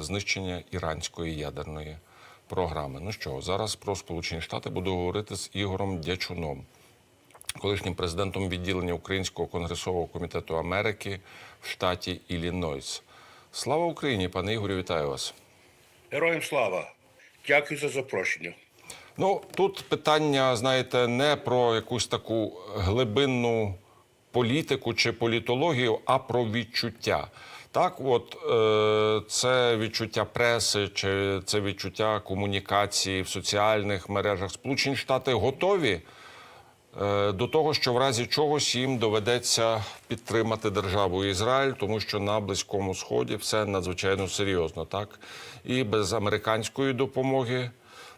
знищення іранської ядерної програми. Ну що, зараз про Сполучені Штати буду говорити з Ігорем Дячуном, колишнім президентом відділення Українського конгресового комітету Америки в штаті Іллінойс. Слава Україні, пане Ігорю, вітаю вас. Героям слава! Дякую за запрошення. Ну тут питання, знаєте, не про якусь таку глибинну політику чи політологію, а про відчуття. Так, от е, це відчуття преси, чи це відчуття комунікації в соціальних мережах. Сполучені Штати готові е, до того, що в разі чогось їм доведеться підтримати державу Ізраїль, тому що на Близькому Сході все надзвичайно серйозно, так і без американської допомоги.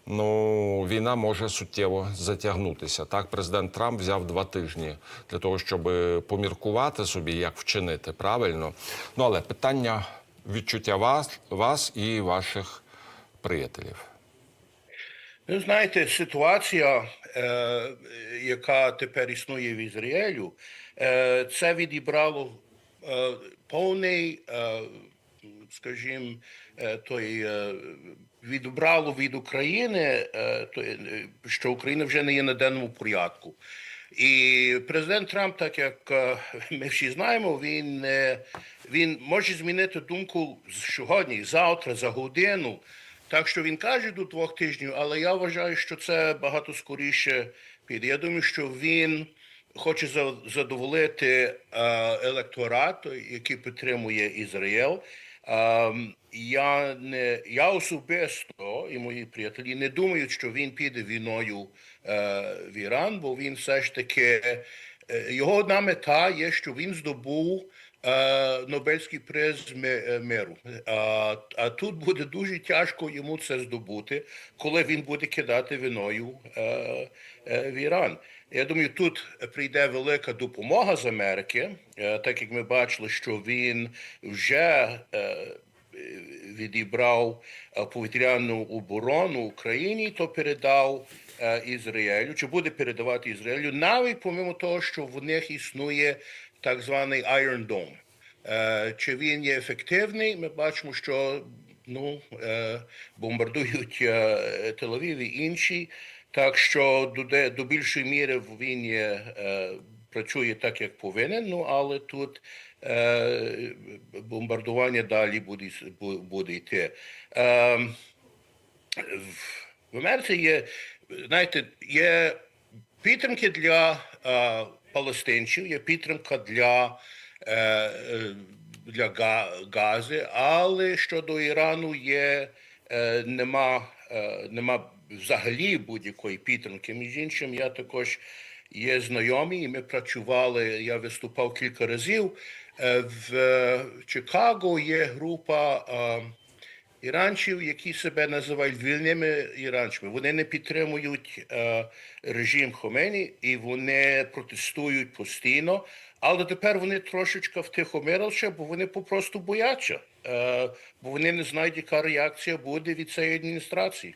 Ну, війна може суттєво затягнутися. Так, президент Трамп взяв два тижні для того, щоб поміркувати собі, як вчинити правильно. Ну але питання відчуття вас, вас і ваших приятелів. Ви знаєте, ситуація, е, яка тепер існує в Ізраїлю, е, це відібрало е, повний, е, скажімо, е, той. Е, відібрало від України, е, е, що Україна вже не є на денному порядку. І президент Трамп, так як е, ми всі знаємо, він, він може змінити думку сьогодні, завтра, за годину. Так що він каже до двох тижнів, але я вважаю, що це багато скоріше піде. Я думаю, що він хоче за- задоволити електорат, який підтримує Ізраїль. Я не я особисто і мої приятелі не думають, що він піде війною е, в Іран, бо він все ж таки е, його одна мета є, що він здобув е, Нобельський приз ми- е, миру. А, а тут буде дуже тяжко йому це здобути, коли він буде кидати війною е, е, в Іран. Я думаю, тут прийде велика допомога з Америки, е, так як ми бачили, що він вже е, відібрав е, повітряну оборону Україні, то передав е, Ізраїлю, чи буде передавати Ізраїлю, навіть помимо того, що в них існує так званий Iron Dome. Е, Чи він є ефективний? Ми бачимо, що ну, бомбардують Тель-Авів і інші. Так що до, до більшої міри він є, працює так, як повинен, ну але тут бомбардування далі буде, буде йти. Е, в- Америці є, знаєте, є підтримки для е, палестинців, є підтримка для, е, е, для Гази, але щодо Ірану є, е, нема, е, нема взагалі будь-якої підтримки. Між іншим, я також є знайомі, і ми працювали, я виступав кілька разів. Е, В Чикаго є група. е, іранців, які себе називають вільними іранцями. Вони не підтримують е, режим Хомені і вони протестують постійно. Але тепер вони трошечки втихомирилися, бо вони попросту бояться, бо вони не знають, яка реакція буде від цієї адміністрації.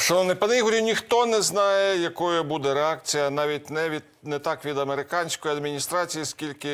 Шановний пане Ігорю, ніхто не знає, якою буде реакція, навіть не від не так від американської адміністрації, скільки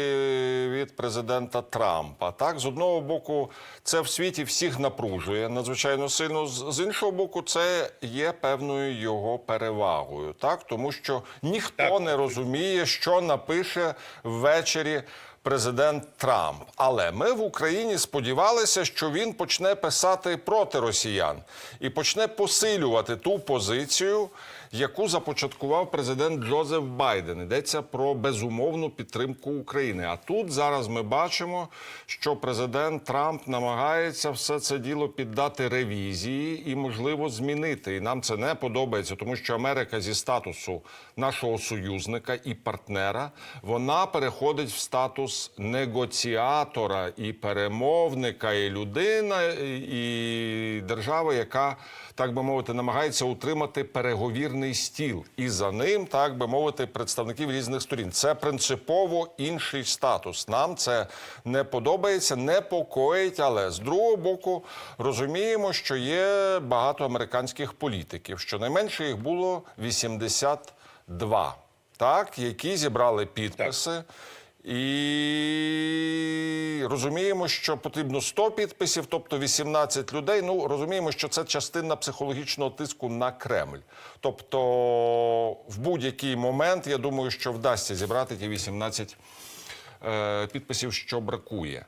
від президента Трампа. Так, з одного боку, це в світі всіх напружує надзвичайно сильно. З, з іншого боку, це є певною його перевагою, так тому що ніхто Так. не розуміє, що напише ввечері президент Трамп. Але ми в Україні сподівалися, що він почне писати проти росіян і почне посилювати ту позицію, яку започаткував президент Джозеф Байден. Йдеться про безумовну підтримку України. А тут зараз ми бачимо, що президент Трамп намагається все це діло піддати ревізії і, можливо, змінити. І нам це не подобається, тому що Америка зі статусу нашого союзника і партнера вона переходить в статус негоціатора і перемовника, і людина, і держава, яка так би мовити, намагається утримати переговірний стіл, і за ним, так би мовити, представників різних сторін. Це принципово інший статус. Нам це не подобається, непокоїть, але з другого боку розуміємо, що є багато американських політиків. Щонайменше їх було 82, так, які зібрали підписи. І розуміємо, що потрібно 100 підписів, тобто 18 людей. Ну розуміємо, що це частина психологічного тиску на Кремль. Тобто, в будь-який момент я думаю, що вдасться зібрати ті 18 е, підписів, що бракує.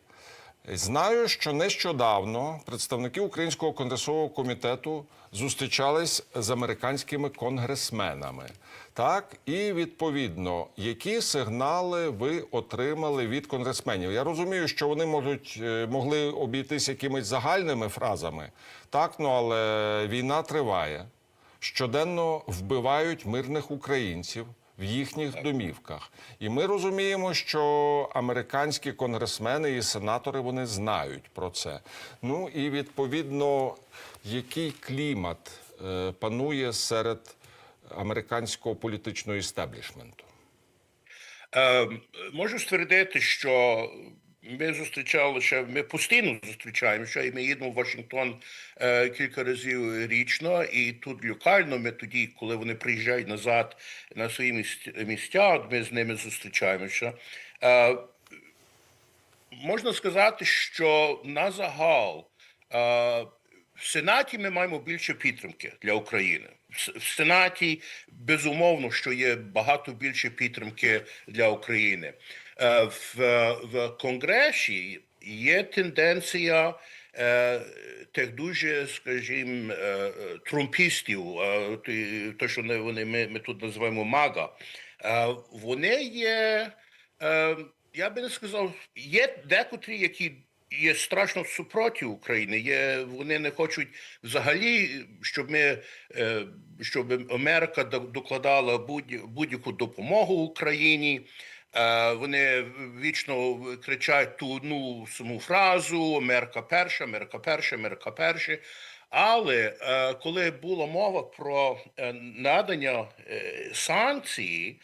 Знаю, що нещодавно представники Українського конгресового комітету зустрічались з американськими конгресменами. Так, і відповідно, які сигнали ви отримали від конгресменів? Я розумію, що вони можуть е, могли обійтись якимись загальними фразами, так, ну але війна триває. Щоденно вбивають мирних українців в їхніх домівках. І ми розуміємо, що американські конгресмени і сенатори вони знають про це. Ну і відповідно, який клімат е, панує серед американського політичного істеблішменту? Е, можу ствердити, що ми зустрічалися, ми постійно зустрічаємося, і ми їдемо в Вашингтон е, кілька разів річно, і тут локально ми тоді, коли вони приїжджають назад на свої місця, ми з ними зустрічаємося. Е, можна сказати, що на загал е, в Сенаті ми маємо більше підтримки для України. В Сенаті безумовно, що є багато більше підтримки для України. Е, В, в Конгресі є тенденція е, тих дуже, скажімо, е, трумпістів, ті- то, що вони ми, ми тут називаємо мага. Вони є. Я би не сказав, є декотрі, які є страшно супроти України. Є, вони не хочуть взагалі, щоб ми щоб Америка докладала будь, будь-яку допомогу Україні. Е, Вони вічно кричать ту одну саму фразу Америка перша, Америка перша, Америка перша. Але е, коли була мова про е, надання санкцій,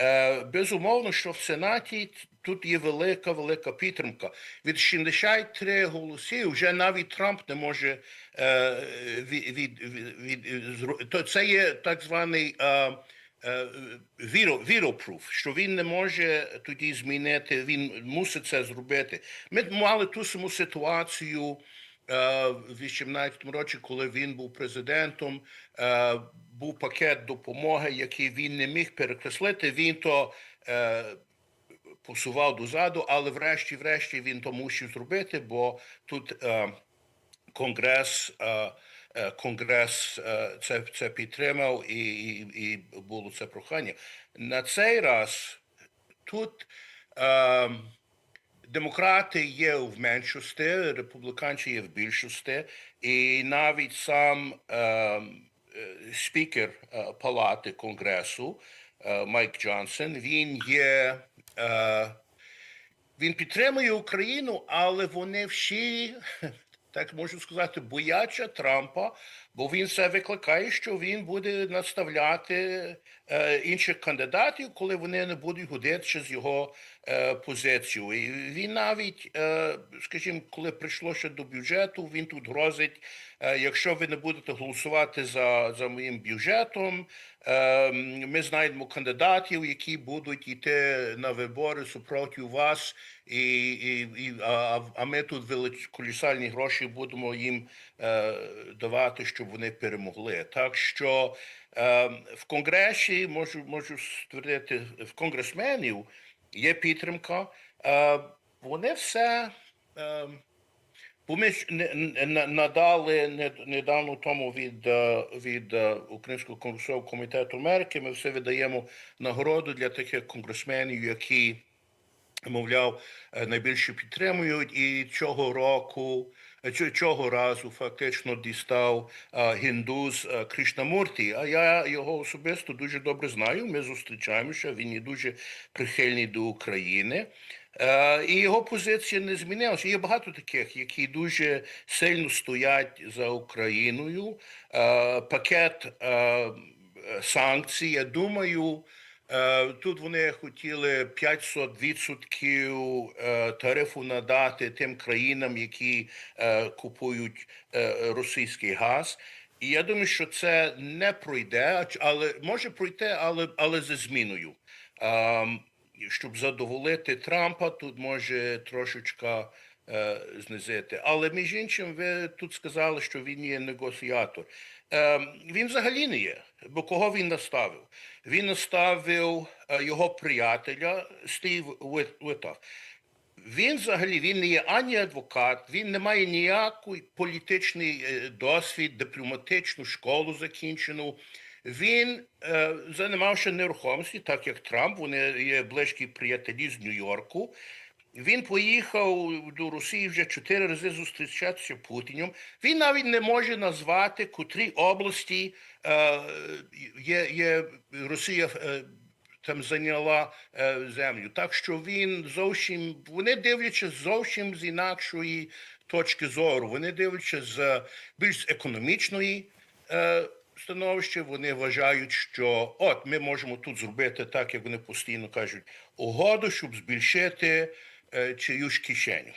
Е, Безумовно, що в Сенаті тут є велика, велика підтримка. Від 63 голосів вже навіть Трамп не може від, від, від, від, то це є так званий е, віро, віропруф, що він не може тоді змінити, він мусить це зробити. Ми мали ту саму ситуацію е, в 18 році, коли він був президентом, е, був пакет допомоги, який він не міг перекреслити. Він то посував дозаду, але врешті-врешті він то мусив зробити, бо тут конгрес. Е, Конгрес е, це, це підтримав і, і, і було це прохання. На цей раз тут е, демократи є в меншості, республіканці є в більшості, і навіть сам е, е, спікер палати конгресу е, Майк Джонсон, він є. Е, він підтримує Україну, але вони всі, так можу сказати, бояча Трампа, бо він все викликає, що він буде наставляти е, інших кандидатів, коли вони не будуть годитися з його е, позицією. І він навіть, е, скажімо, коли прийшло ще до бюджету, він тут грозить, е, якщо ви не будете голосувати за, за моїм бюджетом, е, ми знайдемо кандидатів, які будуть йти на вибори супроти вас, і, і, і, а, а ми тут велич, колісальні гроші будемо їм е, давати, щоб вони перемогли. Так що е, в Конгресі можу, можу ствердити, в конгресменів є підтримка. Е, вони все. Е, Бо ми ж не, надали не- недавно тому від, е, від е, Українського конгресового комітету Америки. Ми все видаємо нагороду для таких конгресменів, які, мовляв, е, найбільше підтримують. І цього року, цього разу фактично дістав е, гіндуз е, Кришнамурті. А я його особисто дуже добре знаю. Ми зустрічаємося. Він є дуже прихильний до України. Е, І його позиція не змінилася. Є багато таких, які дуже сильно стоять за Україною. Е, Пакет е, санкцій, я думаю, е, тут вони хотіли 500% е, тарифу надати тим країнам, які е, купують е, російський газ. І я думаю, що це не пройде, але може пройти, але, але за зміною. Ем, щоб задоволити Трампа, тут може трошечка е, знизити. Але між іншим, ви тут сказали, що він є негоціатор. Е, він взагалі не є, бо кого він наставив? Він наставив е, його приятеля Стів Вит- Він взагалі він не є ані адвокат, він не має ніякої політичний е, досвід, дипломатичну школу закінчену. Він е, займався нерухомості, так як Трамп. Вони є близькі приятелі з Нью-Йорку. Він поїхав до Росії вже чотири рази зустрічатися Путіним. Він навіть не може назвати, котрі області е, є, є Росія. Е, там зайняла е, землю. Так що він зовсім вони дивляться зовсім з інакшої точки зору. Вони дивляться з більш економічної е, становища. Вони вважають, що от ми можемо тут зробити так, як вони постійно кажуть, угоду, щоб збільшити чиюсь кишеню.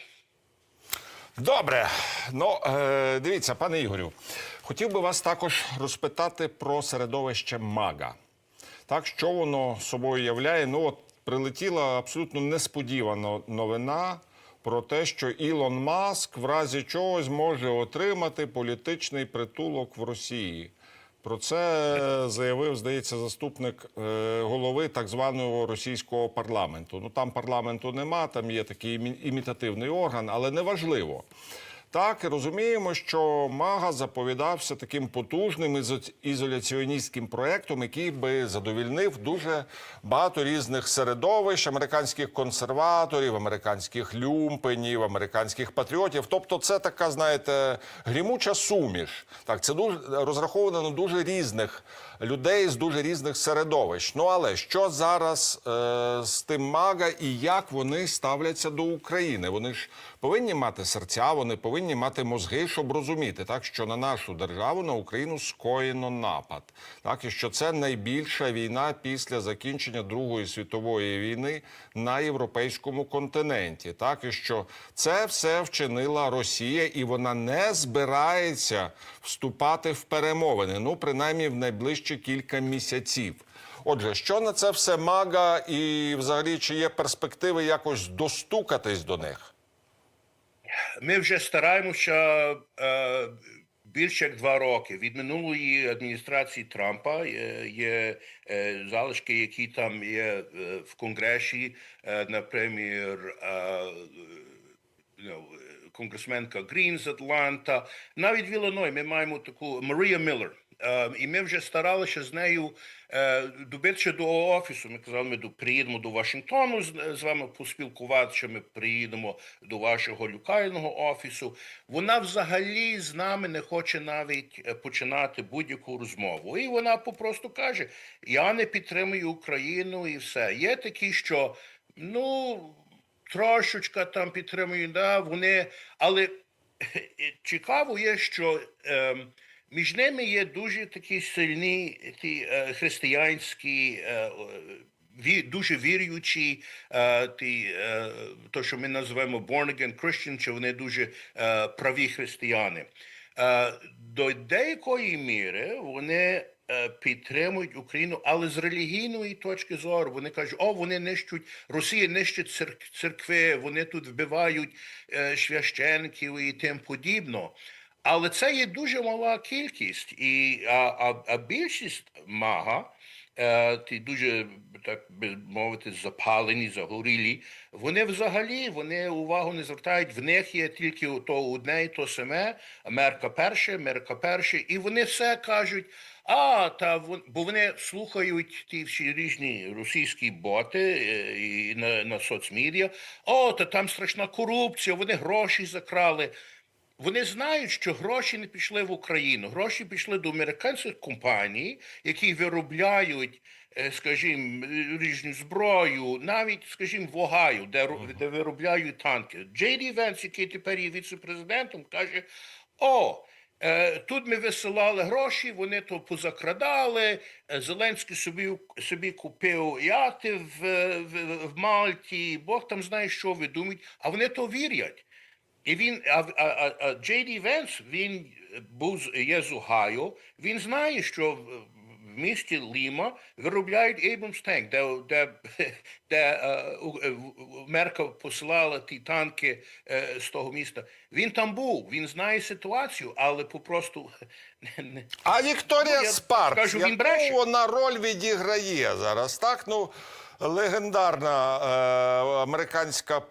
Добре, ну е, дивіться, пане Ігорю, хотів би вас також розпитати про середовище Мага. Так, що воно собою являє? Ну, от прилетіла абсолютно несподівана новина про те, що Ілон Маск в разі чогось може отримати політичний притулок в Росії. Про це заявив, здається, заступник е, голови так званого російського парламенту. Ну там парламенту нема, там є такий імі- імітативний орган, але неважливо. Так, розуміємо, що Мага заповідався таким потужним ізо- ізоляціоністським проєктом, який би задовільнив дуже багато різних середовищ, американських консерваторів, американських люмпенів, американських патріотів. Тобто, це така, знаєте, грімуча суміш. Так, це дуже розраховано на дуже різних людей з дуже різних середовищ. Ну але що зараз е, з тим Мага і як вони ставляться до України? Вони ж повинні мати серця, вони повинні мати мозги, щоб розуміти, так що на нашу державу, на Україну скоєно напад, так і що це найбільша війна після закінчення Другої світової війни на європейському континенті. Так і що це все вчинила Росія, і вона не збирається вступати в перемовини. Ну принаймні в найближчі кілька місяців. Отже, що на це все мага, і взагалі чи є перспективи якось достукатись до них? Ми вже стараємося е, більше як два роки. Від минулої адміністрації Трампа е, є е, залишки, які там є е, в Конгресі, е, наприклад, е, ну, конгресменка Грін з Атланта. Навіть в Іллиной ми маємо таку Марія Міллер. Е, і ми вже старалися з нею е, добитися до офісу. Ми казали, ми приїдемо до Вашингтону з, вами поспілкуватися. Ми приїдемо до вашого локального офісу. Вона взагалі з нами не хоче навіть е, починати будь-яку розмову. І вона попросту каже: Я не підтримую Україну і все. Є такі, що ну трошечка там підтримую, да, вони, але цікаво є, що ем, між ними є дуже такі сильні ті е, християнські. Е, дуже віруючі, е, ті, то, що ми називаємо born again Christian, чи вони дуже праві християни. До деякої міри вони підтримують Україну, але з релігійної точки зору вони кажуть, о, вони нищуть, Росія нищить цер- церкви, вони тут вбивають священків і тим подібно. Але це є дуже мала кількість, і а, а, а більшість мага, е, ті дуже так би мовити, запалені, загорілі. Вони взагалі вони увагу не звертають. В них є тільки то одне і то саме. Америка перше, Америка перше, і вони все кажуть. А, та вон- бо вони слухають ті всі різні російські боти е, і на, на соцмедіа. О, та там страшна корупція, вони гроші закрали. Вони знають, що гроші не пішли в Україну. Гроші пішли до американських компаній, які виробляють, е, скажімо, різну зброю, навіть, скажімо, в Огайо, де, де виробляють танки. Джей Ді Венс, який тепер є віце-президентом, каже: О, е, тут ми висилали гроші, вони то позакрадали. е, Зеленський собі, собі купив яти в, в, в Мальті, Бог там знає, що ви думають, а вони то вірять. І він, а, а, а, Джей Ді Венс, він був є з Огайо, він знає, що в- місті Ліма виробляють Abrams танк, де, де, де е, е, в- Америка посилала ті танки е, з того міста. Він там був, він знає ситуацію, але попросту не, А Вікторія Ну, я Спаркс, скажу, він яку бреше. вона роль відіграє зараз? Так, ну легендарна е, американська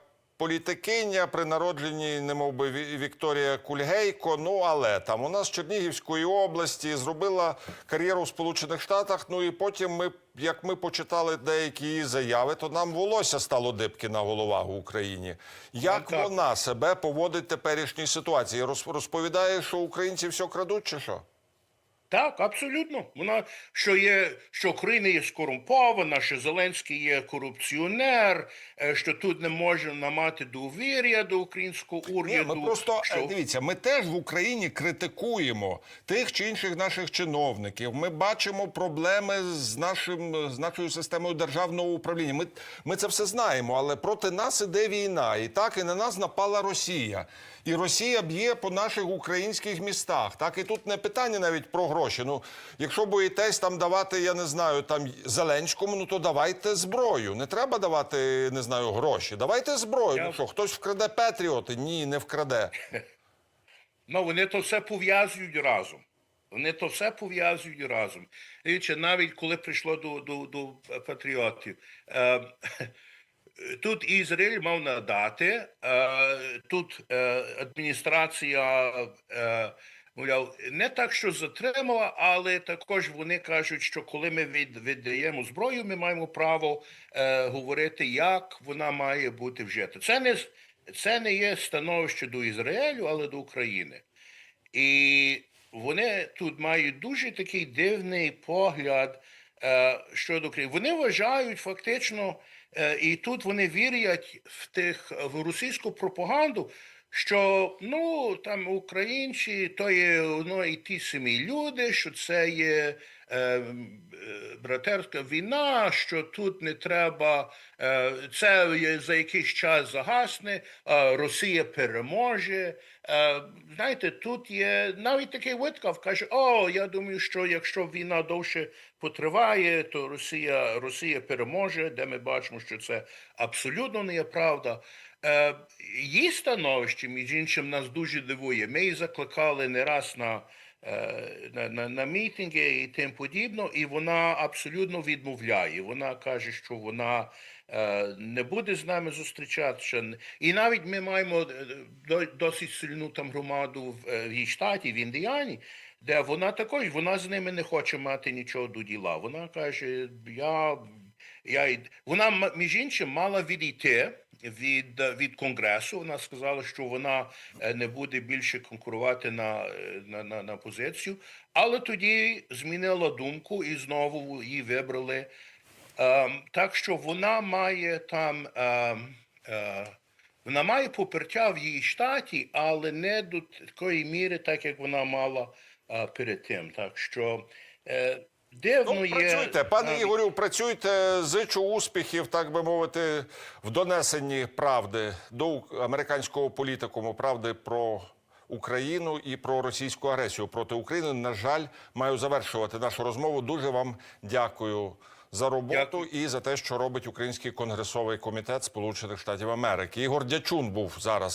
політикиня при народженні, немов би Ві- Вікторія Кульгейко. Ну але там вона з Чернігівської області зробила кар'єру в Сполучених Штатах. Ну і потім ми, як ми почитали деякі її заяви, то нам волосся стало дибки на головах в Україні. Як так. вона себе поводить в теперішній ситуації? Роз- Розповідає, що українці все крадуть, чи що? Так, абсолютно. Вона що є, що Україна є скорумпована, що Зеленський є корупціонер, е, що тут не можна мати довір'я до українського Ні, ми просто що... е, дивіться, ми теж в Україні критикуємо тих чи інших наших чиновників. Ми бачимо проблеми з нашим з нашою системою державного управління. Ми, ми це все знаємо, але проти нас іде війна, і так і на нас напала Росія. І Росія б'є по наших українських містах. Так і тут не питання навіть про гроші. Ну, якщо боїтесь там давати, я не знаю, там Зеленському, ну то давайте зброю. Не треба давати, не знаю, гроші. Давайте зброю. Я- Ну що, хтось вкраде Петріоти? Ні, не вкраде. Ну, вони то все пов'язують разом. Вони то все пов'язують разом. Дивіться, навіть коли прийшло до, до, до патріотів, е, тут Ізраїль мав надати, е, тут е, адміністрація, е, мовляв, не так, що затримала, але також вони кажуть, що коли ми від, віддаємо зброю, ми маємо право е, говорити, як вона має бути вжита. Це не, це не є становище до Ізраїлю, але до України. І вони тут мають дуже такий дивний погляд е, щодо України. Вони вважають фактично, і тут вони вірять в тих в російську пропаганду. Що ну там українці, то є ну, і ті самі люди, що це є е, е, братерська війна, що тут не треба, е, це є за якийсь час загасне, е, Росія переможе. Е, знаєте, тут є навіть такий виткав, каже: О, я думаю, що якщо війна довше потриває, то Росія, Росія переможе, де ми бачимо, що це абсолютно не є правда. Е, її становище, між іншим, нас дуже дивує. Ми її закликали не раз на, е, на, на, на мітинги і тим подібно, і вона абсолютно відмовляє. Вона каже, що вона е, не буде з нами зустрічатися. І навіть ми маємо е, досить сильну там громаду в, е, в її штаті, в Індіані, де вона також вона з ними не хоче мати нічого до діла. Вона каже: я, я вона між іншим мала відійти. Від, від конгресу вона сказала, що вона е, не буде більше конкурувати на, е, на, на, на позицію, але тоді змінила думку і знову її вибрали. Ем, так що вона має там ем, е, вона має попертя в її штаті, але не до такої міри, так як вона мала е, перед тим. Так що е, дивно Ну, є працюйте, пане Ігорю, працюйте. Зичу успіхів, так би мовити, в донесенні правди до американського політикуму, правди про Україну і про російську агресію проти України. На жаль, маю завершувати нашу розмову. Дуже вам дякую. За роботу Дякую. і за те, що робить Український конгресовий комітет Сполучених Штатів Америки. Ігор Дячун був зараз